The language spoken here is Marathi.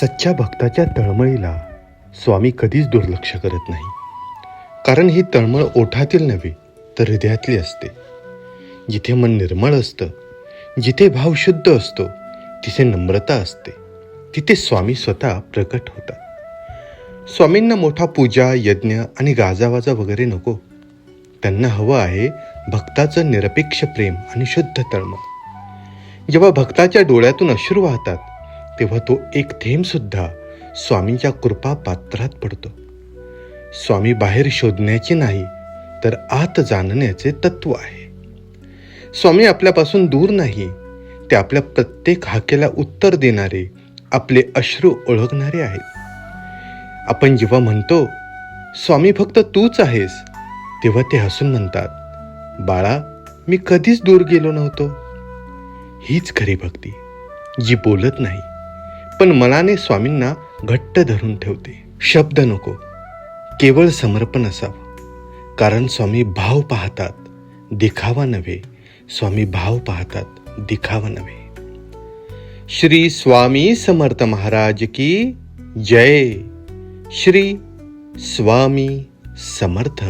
सच्च्या भक्ताच्या तळमळीला स्वामी कधीच दुर्लक्ष करत नाही. कारण ही तळमळ ओठातील नव्हे तर हृदयातली असते. जिथे मन निर्मळ असतं जिथे भाव शुद्ध असतो तिथे नम्रता असते. तिथे स्वामी स्वतः प्रकट होतात. स्वामींना मोठा पूजा यज्ञ आणि गाजावाजा वगैरे नको. त्यांना हवं आहे भक्ताचं निरपेक्ष प्रेम आणि शुद्ध तळमळ. जेव्हा भक्ताच्या डोळ्यातून अश्रू वाहतात तेव्हा तो एक थेंबसुद्धा स्वामीच्या स्वामींच्या कृपा पात्रात पडतो. स्वामी बाहेर शोधण्याचे नाही तर आत जाणण्याचे तत्व आहे. स्वामी आपल्यापासून दूर नाही ते आपल्या प्रत्येक हाकेला उत्तर देणारे आपले अश्रू ओळखणारे आहेत. आपण जेव्हा म्हणतो स्वामी फक्त तूच आहेस तेव्हा ते हसून म्हणतात बाळा मी कधीच दूर गेलो नव्हतो. हीच खरी भक्ती जी बोलत नाही. पण मनाने स्वामींना घट्ट धरून ठेवते. शब्द नको. केवळ समर्पण असावं. कारण स्वामी भाव पाहतात दिखावा नव्हे. स्वामी भाव पाहतात दिखावा नव्हे. श्री स्वामी समर्थ महाराज की जय. श्री स्वामी समर्थ.